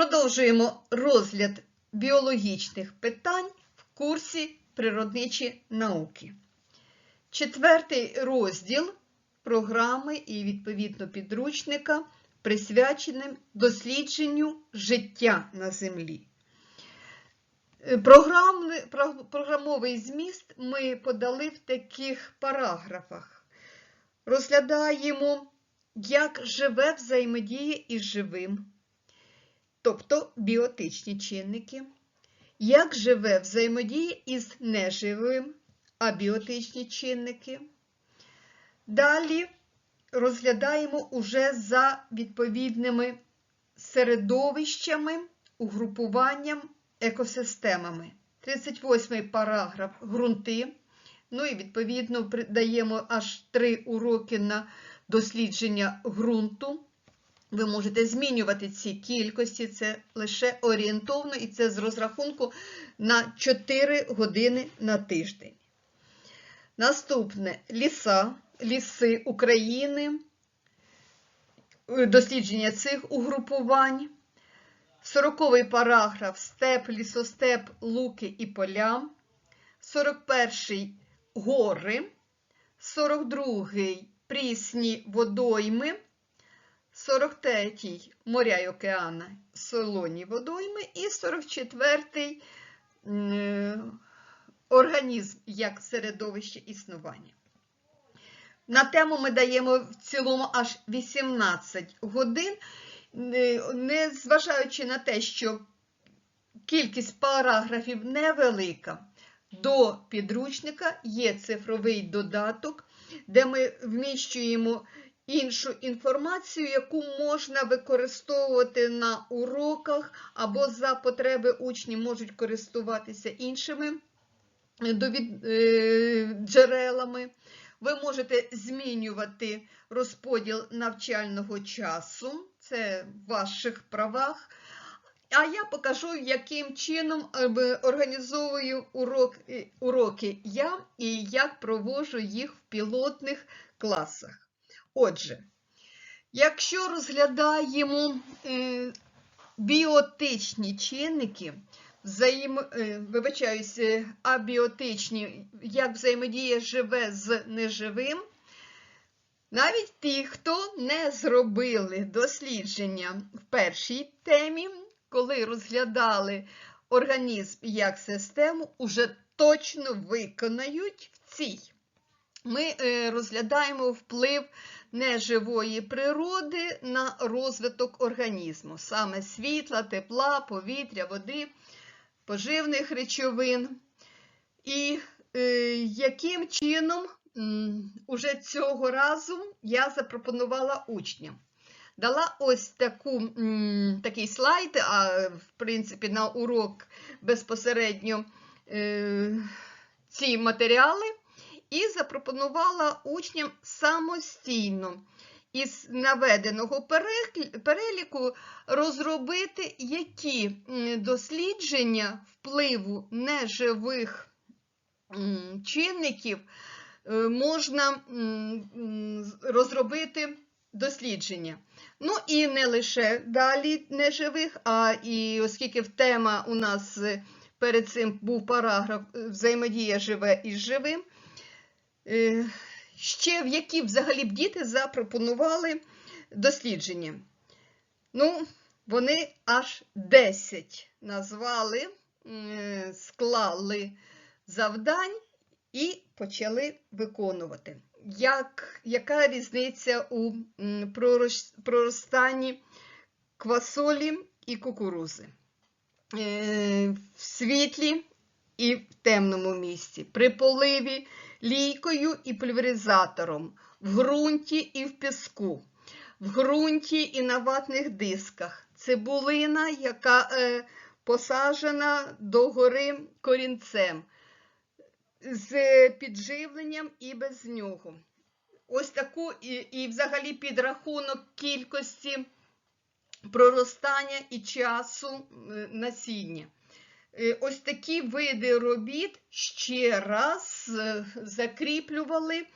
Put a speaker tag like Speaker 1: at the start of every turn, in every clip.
Speaker 1: Продовжуємо розгляд біологічних питань в курсі природничі науки. Четвертий розділ програми і відповідно підручника присвяченим дослідженню життя на Землі. Е, Програмовий зміст ми подали в таких параграфах. Розглядаємо, як живе взаємодія із живим, тобто біотичні чинники, як живе взаємодія із неживим, абіотичні чинники. Далі розглядаємо уже за відповідними середовищами, угрупуванням, екосистемами. 38 параграф ґрунти. Ну і відповідно даємо аж три уроки на дослідження ґрунту. Ви можете змінювати ці кількості, це лише орієнтовно, і це з розрахунку на 4 години на тиждень. Наступне ліса, ліси України, дослідження цих угрупувань. 40 параграф степ, лісостеп, луки і поля. 41-й гори. 42-й прісні водойми. 43 моря й океани, солоні водойми. І 44-й організм як середовище існування. На тему ми даємо в цілому аж 18 годин, не- не зважаючи на те, що кількість параграфів невелика, до підручника є цифровий додаток, де ми вміщуємо іншу інформацію, яку можна використовувати на уроках, або за потреби учні можуть користуватися іншими довід- е, джерелами. Ви можете змінювати розподіл навчального часу, це в ваших правах. А я покажу, яким чином е, організовую урок, е, уроки я і як проводжу їх в пілотних класах. Отже, якщо розглядаємо е, біотичні чинники, взаєм... е, вибачаюся, абіотичні, як взаємодія живе з неживим, навіть ті, хто не зробили дослідження в першій темі, коли розглядали організм як систему, уже точно виконають в цій. Ми е, розглядаємо вплив неживої природи на розвиток організму, саме світла, тепла, повітря, води, поживних речовин. І е, яким чином уже цього разу я запропонувала учням. Дала ось таку, такий слайд, а в принципі на урок безпосередньо е, ці матеріали, і запропонувала учням самостійно із наведеного переліку розробити, які дослідження впливу неживих чинників е, можна розробити дослідження. Ну і не лише далі неживих, а і оскільки тема у нас е, перед цим був параграф взаємодія живе із живим. Е, Ще в які взагалі б діти запропонували дослідження. Ну, вони аж 10 назвали, склали завдань і почали виконувати. Як, яка різниця у проростанні квасолі і кукурузи? Е, В світлі і в темному місці, при поливі лійкою і пульверизатором, в ґрунті і в піску, в ґрунті і на ватних дисках, цибулина, яка е, посаджена догори корінцем, з підживленням і без нього. Ось таку і, і взагалі підрахунок кількості проростання і часу е, насіння. Е, Ось такі види робіт ще раз е, закріплювали,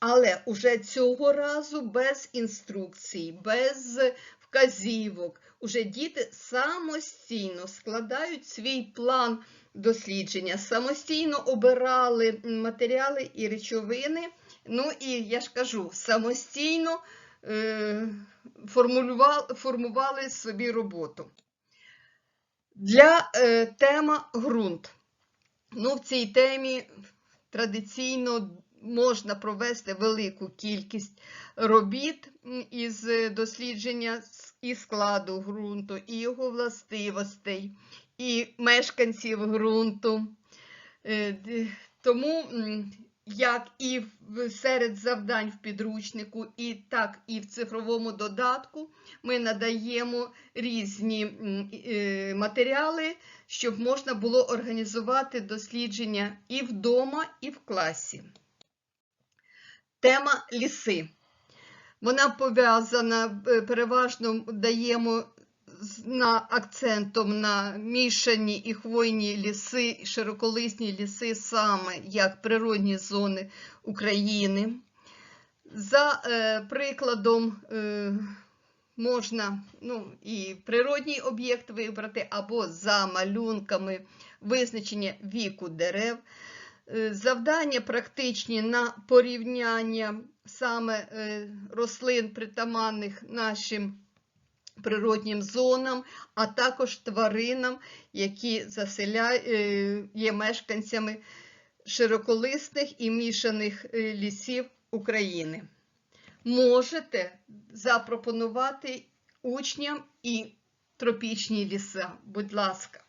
Speaker 1: але уже цього разу без інструкцій, без вказівок. Уже діти самостійно складають свій план дослідження, самостійно обирали матеріали і речовини. Ну і я ж кажу, самостійно е, формували собі роботу. Для е, тема ґрунт. Ну, в цій темі традиційно можна провести велику кількість робіт із дослідження і складу ґрунту, і його властивостей, і мешканців ґрунту. Е, Тому як і серед завдань в підручнику, і так і в цифровому додатку ми надаємо різні е, матеріали, щоб можна було організувати дослідження і вдома, і в класі. Тема ліси. Вона пов'язана, е, переважно даємо з- на акцентом на мішані і хвойні ліси, широколисні ліси саме як природні зони України. За е, прикладом е, можна ну, і природній об'єкт вибрати, або за малюнками визначення віку дерев. Е, Завдання практичні на порівняння саме е, рослин, притаманних нашим природнім зонам, а також тваринам, які заселя... е, є мешканцями широколисних і мішаних е, лісів України. Можете запропонувати учням і тропічні ліса, будь ласка.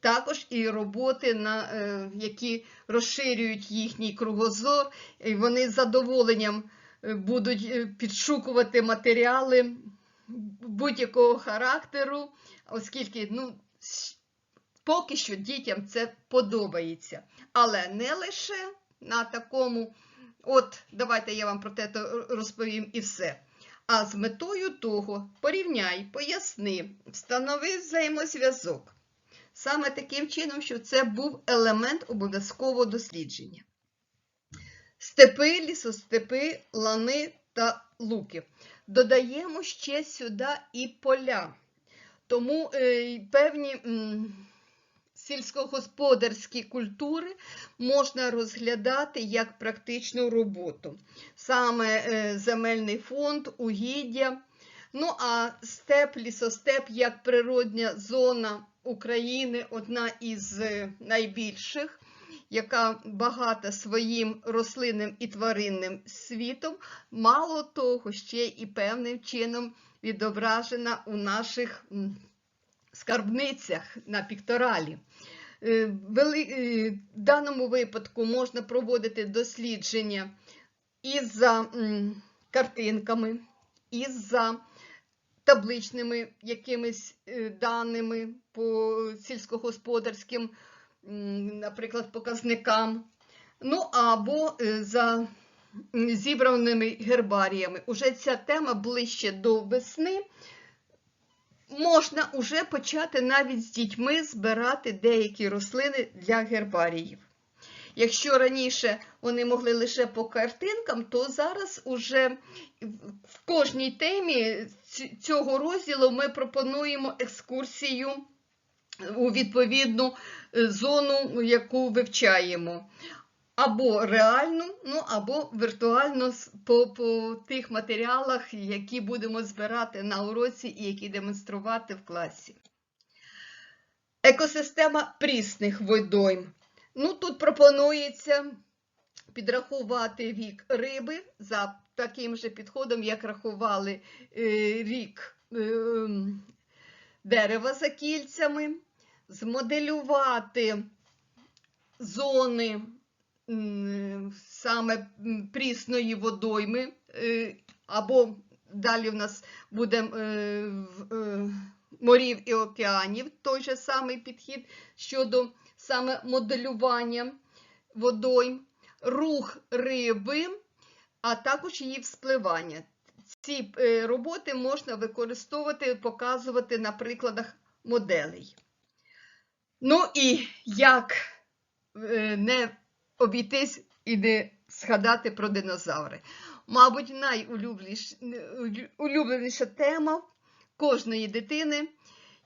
Speaker 1: Також і роботи, на, е, які розширюють їхній кругозор, і вони з задоволенням будуть підшукувати матеріали будь-якого характеру, оскільки ну, поки що дітям це подобається. Але не лише на такому, от давайте я вам про те розповім і все. А з метою того порівняй, поясни, встанови взаємозв'язок. Саме таким чином, що це був елемент обов'язкового дослідження. Степи, лісостепи, лани та луки. Додаємо ще сюди і поля. Тому е, певні сільськогосподарські культури можна розглядати як практичну роботу. Саме е, земельний фонд, угіддя. Ну а степ, лісостеп як природня зона України одна із е, найбільших, яка багата своїм рослинним і тваринним світом, мало того, ще і певним чином відображена у наших скарбницях на пікторалі. Е, е, В даному випадку можна проводити дослідження і за картинками, і за табличними якимись е, даними по сільськогосподарським, наприклад, показникам, ну або е, за зібраними гербаріями. Уже ця тема ближче до весни. Можна уже почати навіть з дітьми збирати деякі рослини для гербаріїв. Якщо раніше вони могли лише по картинкам, то зараз уже в кожній темі цього розділу ми пропонуємо екскурсію у відповідну е, зону, яку вивчаємо. Або реальну, ну або віртуально по, по тих матеріалах, які будемо збирати на уроці і які демонструвати в класі. Екосистема прісних водойм. Ну, тут пропонується підрахувати вік риби за таким же підходом, як рахували е, рік е, дерева за кільцями, змоделювати зони саме прісної водойми, е, або далі в нас буде е, е, морів і океанів той же самий підхід щодо саме моделювання водойм, рух риби, а також її вспливання. Ці роботи можна використовувати, показувати на прикладах моделей. Ну і як е, не обійтись і не згадати про динозаври. Мабуть, найулюбленіша тема кожної дитини,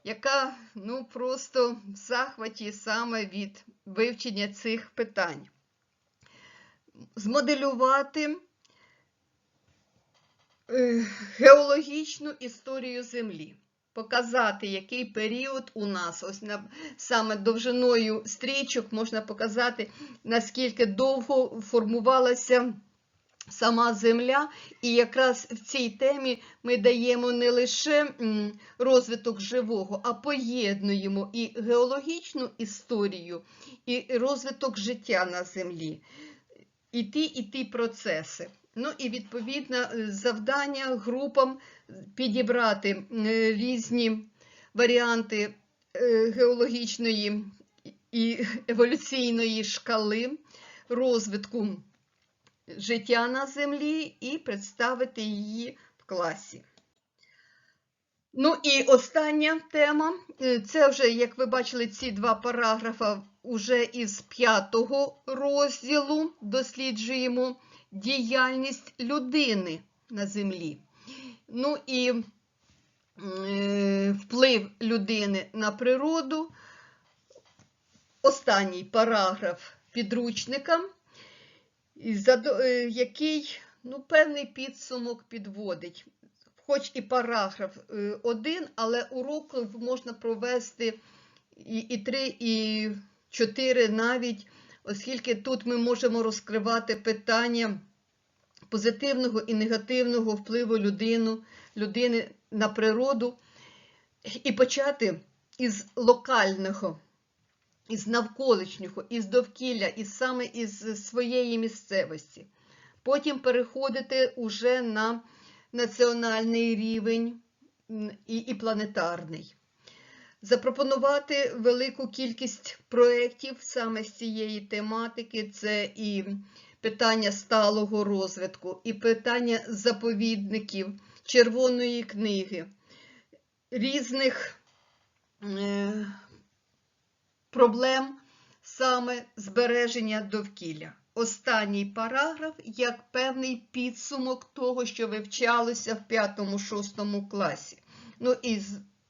Speaker 1: яка ну, просто в захваті саме від вивчення цих питань. Змоделювати е, геологічну історію Землі, показати, який період у нас, ось на, саме довжиною стрічок можна показати, наскільки довго формувалася сама Земля. І якраз в цій темі ми даємо не лише розвиток живого, а поєднуємо і геологічну історію, і розвиток життя на Землі. І ті, і ті процеси. Ну і відповідно завдання групам підібрати різні варіанти е, геологічної і еволюційної шкали розвитку життя на землі і представити її в класі. Ну і остання тема. е, Це вже, як ви бачили, ці два параграфа вже із п'ятого розділу досліджуємо діяльність людини на землі. Ну і е, вплив людини на природу. Останній параграф підручника, е, який ну, певний підсумок підводить. Хоч і параграф е, один, але урок можна провести і, і три, і чотири навіть, оскільки тут ми можемо розкривати питання позитивного і негативного впливу людину, людини на природу і почати із локального, із навколишнього, із довкілля, із саме із своєї місцевості. Потім переходити уже на національний рівень і, і планетарний. Запропонувати велику кількість проєктів саме з цієї тематики. Це і питання сталого розвитку, і питання заповідників, червоної книги, різних е, проблем саме збереження довкілля. Останній параграф як певний підсумок того, що вивчалося в 5-6 класі. Ну і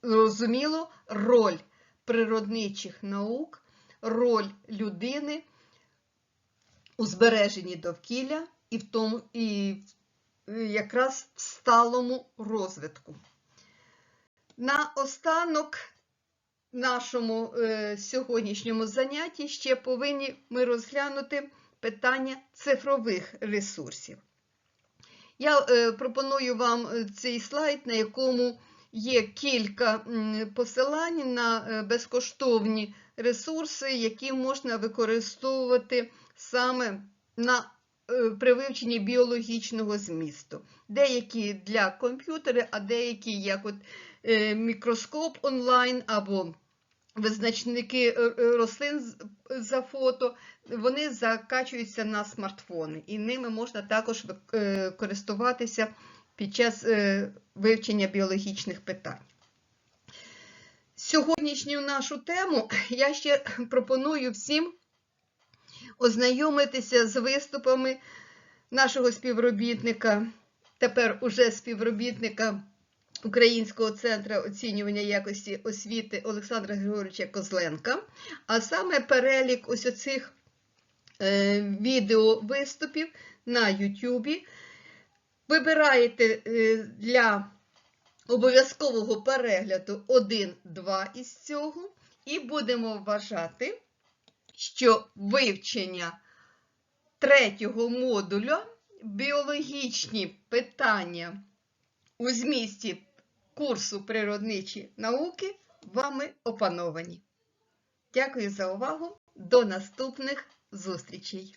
Speaker 1: зрозуміло, роль природничих наук, роль людини у збереженні довкілля і в тому, і якраз в сталому розвитку. На останок нашому е, сьогоднішньому занятті ще повинні ми розглянути питання цифрових ресурсів. Я е, пропоную вам е, цей слайд, на якому є кілька посилань на е, безкоштовні ресурси, які можна використовувати саме на е, при вивченні біологічного змісту. Деякі для комп'ютера, а деякі як от е, мікроскоп онлайн або визначники рослин за фото, вони закачуються на смартфони, і ними можна також користуватися під час е, вивчення біологічних питань. Сьогоднішню нашу тему я ще пропоную всім ознайомитися з виступами нашого співробітника, тепер уже співробітника Українського центру оцінювання якості освіти Олександра Григоровича Козленка, а саме перелік ось оцих е, відео виступів на Ютубі. Вибираєте е, для обов'язкового перегляду один-два із цього, і будемо вважати, що вивчення третього модуля біологічні питання у змісті курсу природничі науки вами опановані. Дякую за увагу. До наступних зустрічей!